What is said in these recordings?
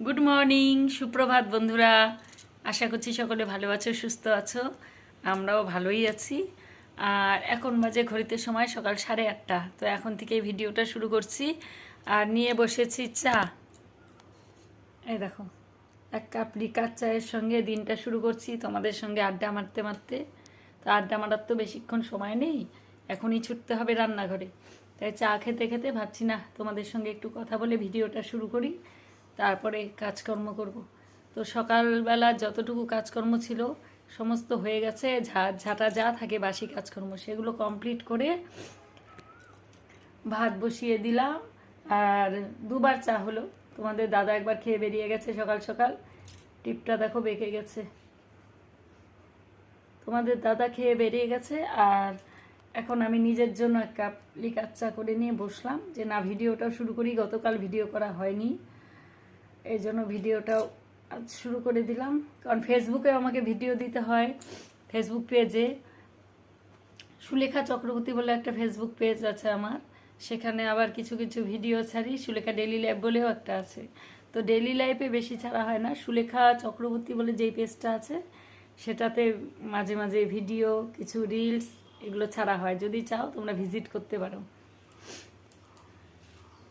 Good morning সুপ্রভাত বন্ধুরা। আশা করছি সকলে ভালো আছো, সুস্থ আছো। আমরাও ভালোই আছি। আর এখন বাজে ঘড়িতে সময় সকাল সাড়ে আটটা। তো এখন থেকে ভিডিওটা শুরু করছি। আর নিয়ে বসেছি চা। এই দেখো, এক কাপ লিকার চায়ের সঙ্গে দিনটা শুরু করছি। তোমাদের সঙ্গে আড্ডা মারতে মারতে। তো আড্ডা মারার তো বেশিক্ষণ সময় নেই। এখনই ছুটতে হবে রান্নাঘরে। তাই চা খেতে খেতে ভাবছি না তোমাদের সঙ্গে একটু কথা বলে ভিডিওটা শুরু করি। তারপরে কাজকর্ম করব। তো সকালবেলা যতটুকু কাজকর্ম ছিল, সমস্ত হয়ে গেছে। ঝাঁট ঝাঁটা যা থাকে বাসি কাজকর্ম, সেগুলো কমপ্লিট করে ভাত বসিয়ে দিলাম। আর দুবার চা হলো। তোমাদের দাদা একবার খেয়ে বেরিয়ে গেছে সকাল সকাল। টিপটা দেখো বেঁকে গেছে। তোমাদের দাদা খেয়ে বেরিয়ে গেছে। আর এখন আমি নিজের জন্য এক কাপ লিকার চা করে নিয়ে বসলাম। যে না ভিডিওটা শুরু করি। গতকাল ভিডিও করা হয়নি। এই জন্য ভিডিওটাও আজ শুরু করে দিলাম। কারণ ফেসবুকে আমাকে ভিডিও দিতে হয়। ফেসবুক পেজে সুলেখা চক্রবর্তী বলে একটা ফেসবুক পেজ আছে আমার। সেখানে আবার কিছু কিছু ভিডিও ছাড়ি। সুলেখা ডেলি লাইফ বলেও একটা আছে। তো ডেলি লাইফে বেশি ছাড়া হয় না। সুলেখা চক্রবর্তী বলে যেই পেজটা আছে, সেটাতে মাঝে মাঝে ভিডিও কিছু রিলস এগুলো ছাড়া হয়। যদি চাও তোমরা ভিজিট করতে পারো।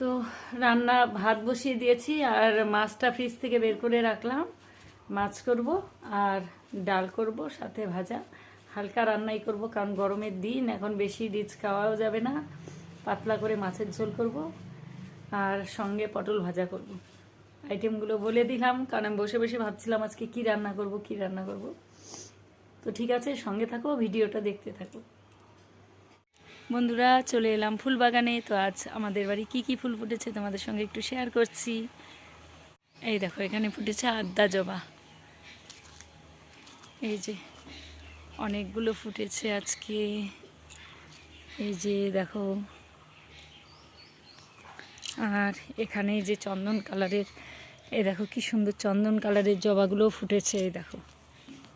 তো রান্না ভাত বসিয়ে দিয়েছি আর মাছটা ফ্রিজ থেকে বের করে রাখলাম। মাছ করব আর ডাল করব, সাথে ভাজা। হালকা রান্নাই করব কারণ গরমের দিন, এখন বেশি রিচ খাওয়াও যাবে না। পাতলা করে মাছের ঝোল করব আর সঙ্গে পটল ভাজা করব। আইটেমগুলো বলে দিলাম কারণ আমি বসে বসে ভাবছিলাম আজকে কি রান্না করব, কি রান্না করব। তো ঠিক আছে, সঙ্গে থাকো, ভিডিওটা দেখতে থাকো। বন্ধুরা, চলে এলাম ফুল বাগানে তো আজ আমাদের বাড়ি কি কি ফুল ফুটেছে তোমাদের সঙ্গে একটু শেয়ার করছি। এই দেখো, এখানে ফুটেছে আদ্যা জবা। এই যে, অনেকগুলো ফুটেছে আজকে। এই যে, দেখো। আর এখানে যে চন্দন কালারের, এই দেখো কি সুন্দর চন্দন কালারের জবাগুলো ফুটেছে, এই দেখো।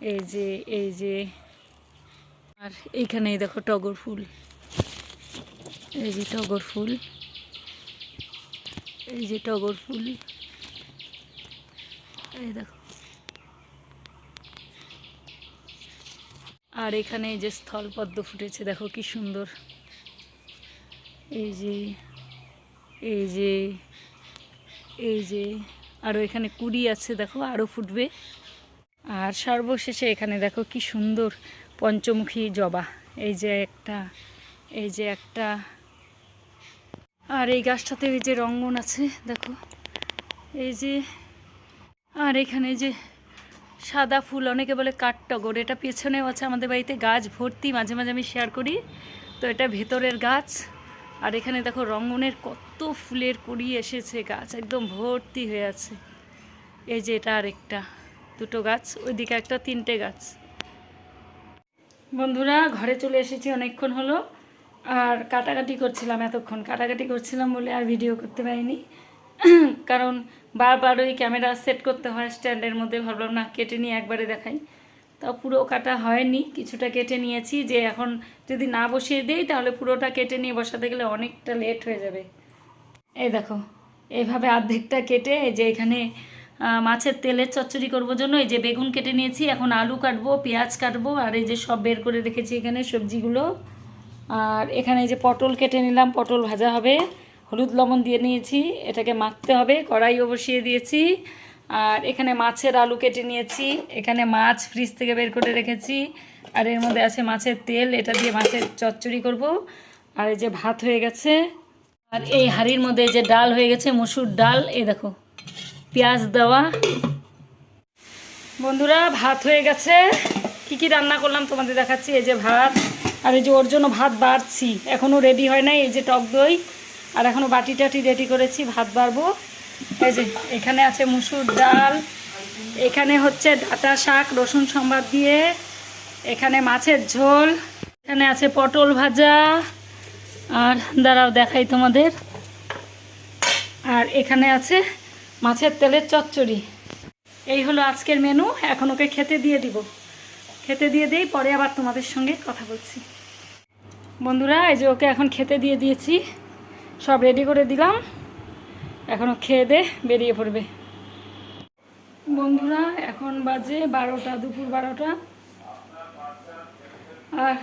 এই যে এই যে। আর এইখানে এই দেখো টগর ফুল। এই যে টগর ফুল। এই যে টগর ফুল। এই দেখো। আর এখানে এই যে স্থলপদ্ম ফুটেছে, দেখো কি সুন্দর। এই যে এই যে এই যে আরও এখানে কুড়ি আছে, দেখো আরও ফুটবে। আর সর্বশেষে এখানে দেখো কি সুন্দর পঞ্চমুখী জবা। এই যে একটা, এই যে একটা আর এই গাছটাতে এই যে রঙ্গন আছে, দেখো। এই যে, আর এখানে যে সাদা ফুল, অনেকে বলে কাঠটগর, এটা পেছনেও আছে আমাদের বাড়িতে গাছ ভর্তি, মাঝে মাঝে আমি শেয়ার করি। তো এটা ভেতরের গাছ। আর এখানে দেখো রঙ্গনের কত ফুলের কুড়ি এসেছে, গাছ একদম ভর্তি হয়ে আছে। এই যে এটা আরেকটা, দুটো গাছ, ওইদিকে একটা, তিনটে গাছ। বন্ধুরা, ঘরে চলে এসেছি, অনেকক্ষণ হলো। আর কাটাকাটি করছিলাম এতক্ষণ। কাটাকাটি করছিলাম বলে আর ভিডিও করতে পারিনি। কারণ বারবার ওই ক্যামেরা সেট করতে হয় স্ট্যান্ডের মধ্যে। ভাবলাম, না, কেটে নিয়ে একবারে দেখাই। তাও পুরো কাটা হয়নি। কিছুটা কেটে নিয়েছি যে এখন যদি না বসিয়ে দেই, তাহলে পুরোটা কেটে নিয়ে বসাতে গেলে অনেকটা লেট হয়ে যাবে। এই দেখো এইভাবে অর্ধেকটা কেটে যে এখানে মাছের তেলের চচ্চড়ি করব জন্য, এই যে বেগুন কেটে নিয়েছি। এখন আলু কাটবো, পেঁয়াজ কাটবো, আর এই যে সব বের করে রেখেছি এখানে সবজিগুলো। আর এখানে যে পটল কেটে নিলাম, পটল ভাজা হবে। হলুদ লবণ দিয়ে নিয়েছি, এটাকে মাখতে হবে, কড়াইও বসিয়ে দিয়েছি। আর এখানে মাছের আলু কেটে নিয়েছি, এখানে মাছ ফ্রিজ থেকে বের করে রেখেছি। আর এর মধ্যে আছে মাছের তেল, এটা দিয়ে মাছের চচ্চড়ি করব। আর এই যে ভাত হয়ে গেছে। আর এই হাঁড়ির মধ্যে যে ডাল হয়ে গেছে, মসুর ডাল, এই দেখো, পেঁয়াজ দেওয়া। বন্ধুরা, ভাত হয়ে গেছে। কি কি রান্না করলাম তোমাদের দেখাচ্ছি, এই যে ভাত। আর এই যে ওর জন্য ভাত বাড়ছি এখনও রেডি হয় নাই, এই যে টক দই, আর এখনও বাটি টাটি রেডি করেছি, ভাত বাড়বো। এই যে, এখানে আছে মুসুর ডাল, এখানে হচ্ছে ডাটা শাক, রসুন সম্বাদ দিয়ে, এখানে মাছের ঝোল, এখানে আছে পটল ভাজা, আর দাঁড়াও দেখাই তোমাদের। আর এখানে আছে মাছের তেলের চচ্চড়ি। এই হলো আজকের মেনু এখন ওকে খেতে দিয়ে দিব। খেতে দিয়ে দিই, পরে আবার তোমাদের সঙ্গে কথা বলছি। বন্ধুরা, এই যে ওকে এখন খেতে দিয়ে দিয়েছি, সব রেডি করে দিলাম। এখনও খেয়ে দে, বেরিয়ে পড়বে। বন্ধুরা, এখন বাজে বারোটা, দুপুর বারোটা। আর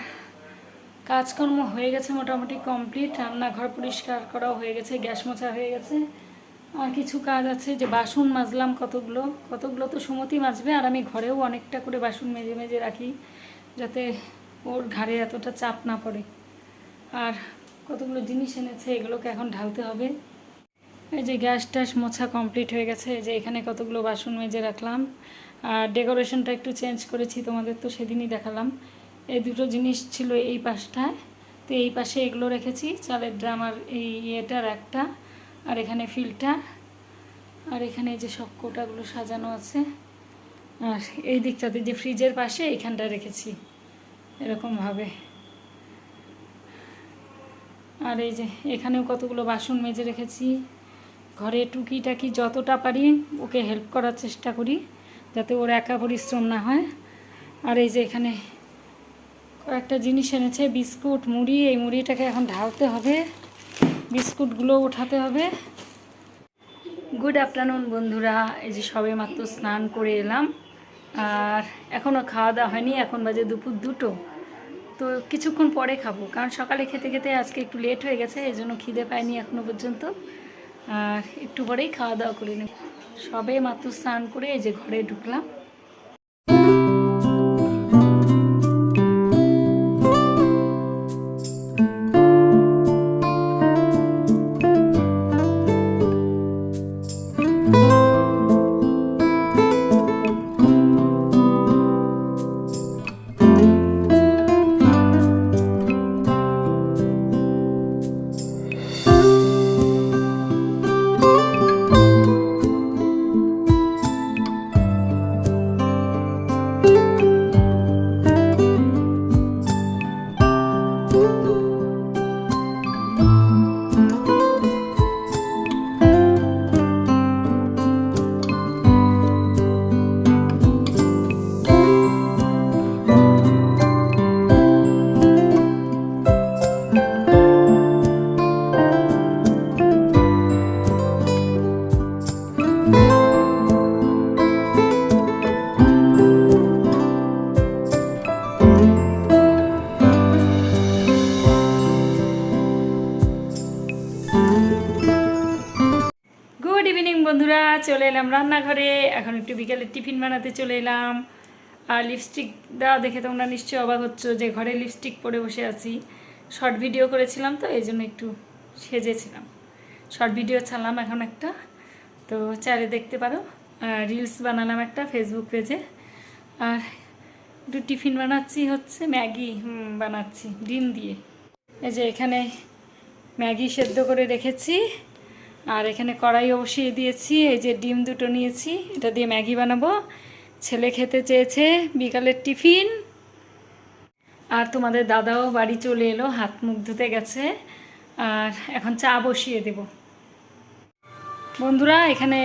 কাজকর্ম হয়ে গেছে মোটামুটি কমপ্লিট রান্নাঘর পরিষ্কার করাও হয়ে গেছে, গ্যাস মোছা হয়ে গেছে। আর কিছু কাজ আছে যে বাসন মাজলাম কতগুলো কতগুলো তো সুমতি মাজবে আর আমি ঘরেও অনেকটা করে বাসন মেজে মেজে রাখি যাতে ওর ঘাড়ে এতটা চাপ না পড়ে। আর কতগুলো জিনিস এনেছে এগুলোকে এখন ঢালতে হবে। এই যে গ্যাস ট্যাস মোছা কমপ্লিট হয়ে গেছে যে এখানে কতগুলো বাসন মেজে রাখলাম। আর ডেকোরেশনটা একটু চেঞ্জ করেছি, তোমাদের তো সেদিনই দেখালাম। এই দুটো জিনিস ছিল এই পাশটায়, তো এই পাশে এগুলো রেখেছি। চালের ড্রাম আর এই ইয়েটার একটা। আর এখানে ফিল্টার আর এখানে যে সব কোটাগুলো সাজানো আছে। আর এই দিকটাতে যে ফ্রিজের পাশে এইখানটা রেখেছি এরকমভাবে আর এই যে এখানেও কতগুলো বাসন মেজে রেখেছি। ঘরে টুকিটাকি যতটা পারি ওকে হেল্প করার চেষ্টা করি, যাতে ওর একা পরিশ্রম না হয়। আর এই যে এখানে কয়েকটা জিনিস এনেছে, বিস্কুট, মুড়ি, এই মুড়িটাকে এখন ঢালতে হবে। বিস্কুটগুলো উঠাতে হবে। গুড আফটারনুন বন্ধুরা। এই যে সবে মাত্র স্নান করে এলাম। আর এখনও খাওয়া দাওয়া হয়নি, এখন বাজে দুপুর দুটো। তো কিছুক্ষণ পরে খাব, কারণ সকালে খেতে খেতে আজকে একটু লেট হয়ে গেছে, এই জন্য খিদে পাইনি এখনও পর্যন্ত। আর একটু পরেই খাওয়া দাওয়া করে নেব। সবে মাত্র স্নান করে এই যে ঘরে ঢুকলাম। এলাম রান্নাঘরে, এখন একটু বিকেলে টিফিন বানাতে চলে এলাম। আর লিপস্টিক দেওয়া দেখে তোমরা নিশ্চয়ই অবাক হচ্ছ যে ঘরে লিপস্টিক পরে বসে আছি। শর্ট ভিডিও করেছিলাম তো, এই জন্য একটু সেজেছিলাম। শর্ট ভিডিও ছাড়লাম এখন একটা। তো চারে দেখতে পারো। রিলস বানালাম একটা ফেসবুক পেজে আর একটু টিফিন বানাচ্ছি হচ্ছে, ম্যাগি বানাচ্ছি, ডিম দিয়ে। এই যে এখানে ম্যাগি সেদ্ধ করে রেখেছি। আর এখানে কড়াই বসিয়ে দিয়েছি, এই যে ডিম দুটো নিয়েছি, এটা দিয়ে ম্যাগি বানাবো। ছেলে খেতে চেয়েছে বিকালের টিফিন। আর তোমাদের দাদাও বাড়ি চলে এলো, হাত মুখ ধুতে গেছে। আর এখন চা বসিয়ে দেব। বন্ধুরা, এখানে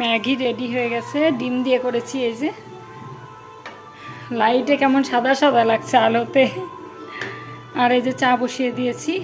ম্যাগি রেডি হয়ে গেছে, ডিম দিয়ে করেছি এই যে। লাইটে কেমন সাদা সাদা লাগছে আলোতে। আর এই যে চা বসিয়ে দিয়েছি।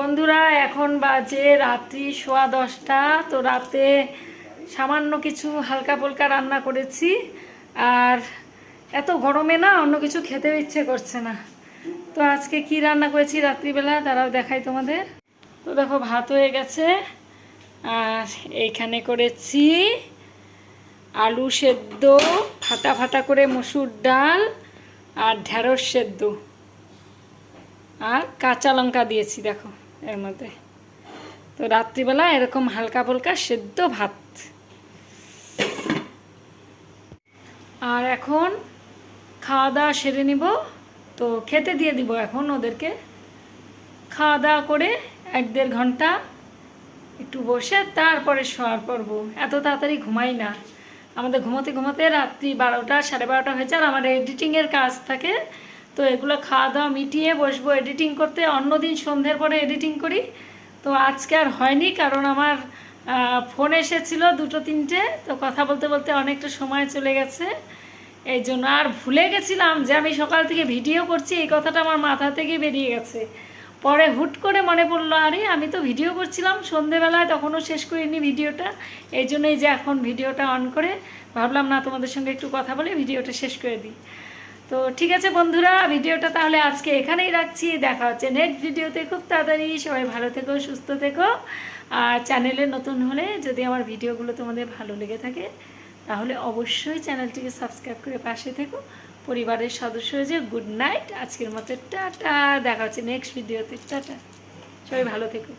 বন্ধুরা, এখন বাজে রাত্রি সোয়া দশটা। তো রাতে সামান্য কিছু হালকা ফুলকা রান্না করেছি। আর এত গরমে না অন্য কিছু খেতেও ইচ্ছে করছে না। তো আজকে কি রান্না করেছি রাত্রিবেলা? তারাও দেখাই তোমাদের। তো দেখো, ভাত হয়ে গেছে। আর এইখানে করেছি আলু সেদ্ধ, ফাটা ফাটা করে মসুর ডাল আর ঢ্যাঁড়স সেদ্ধ। আর কাঁচা লঙ্কা দিয়েছি, দেখো। এর মধ্যে। তো রাত্রিবেলা এরকম হালকা ফুলকা সেদ্ধ ভাত। আর এখন খাওয়া দাওয়া সেরে নিব। তো খেতে দিয়ে দিব এখন ওদেরকে। খাওয়া দাওয়া করে এক দেড় ঘণ্টা একটু বসে তারপরে শোয়ার পড়ব এত তাড়াতাড়ি ঘুমাই না। আমাদের ঘুমোতে ঘুমোতে রাত্রি বারোটা, সাড়ে বারোটা হয়েছে আর আমার এডিটিংয়ের কাজ থাকে। তো এগুলো খাওয়া দাওয়া মিটিয়ে বসবো এডিটিং করতে। অন্যদিন সন্ধ্যের পরে এডিটিং করি। তো আজকে আর হয়নি কারণ আমার ফোন এসেছিল দুটো তিনটে। তো কথা বলতে বলতে অনেকটা সময় চলে গেছে। এই জন্য আর ভুলে গেছিলাম যে আমি সকাল থেকে ভিডিও করছি। এই কথাটা আমার মাথা থেকে বেরিয়ে গেছে। পরে হুট করে মনে পড়ল, আরে আমি তো ভিডিও করছিলাম সন্ধেবেলায় তখনও শেষ করিনি ভিডিওটা। এই জন্যই যে এখন ভিডিওটা অন করে, ভাবলাম না তোমাদের সঙ্গে একটু কথা বলে ভিডিওটা শেষ করে দিই। তো ঠিক আছে বন্ধুরা, ভিডিওটা তাহলে আজকে এখানেই রাখছি। দেখা হচ্ছে নেক্সট ভিডিওতে। খুব তাড়াতাড়ি সবাই ভালো থেকো, সুস্থ থেকো। আর চ্যানেলে নতুন হলে যদি আমার ভিডিওগুলো তোমাদের ভালো লেগে থাকে, তাহলে অবশ্যই চ্যানেলটিকে সাবস্ক্রাইব করে পাশে থেকো। পরিবারের সদস্য যে গুড নাইট আজকের মতো টাটা। দেখা হচ্ছে নেক্সট ভিডিওতে। টাটা। সবাই ভালো থেকো।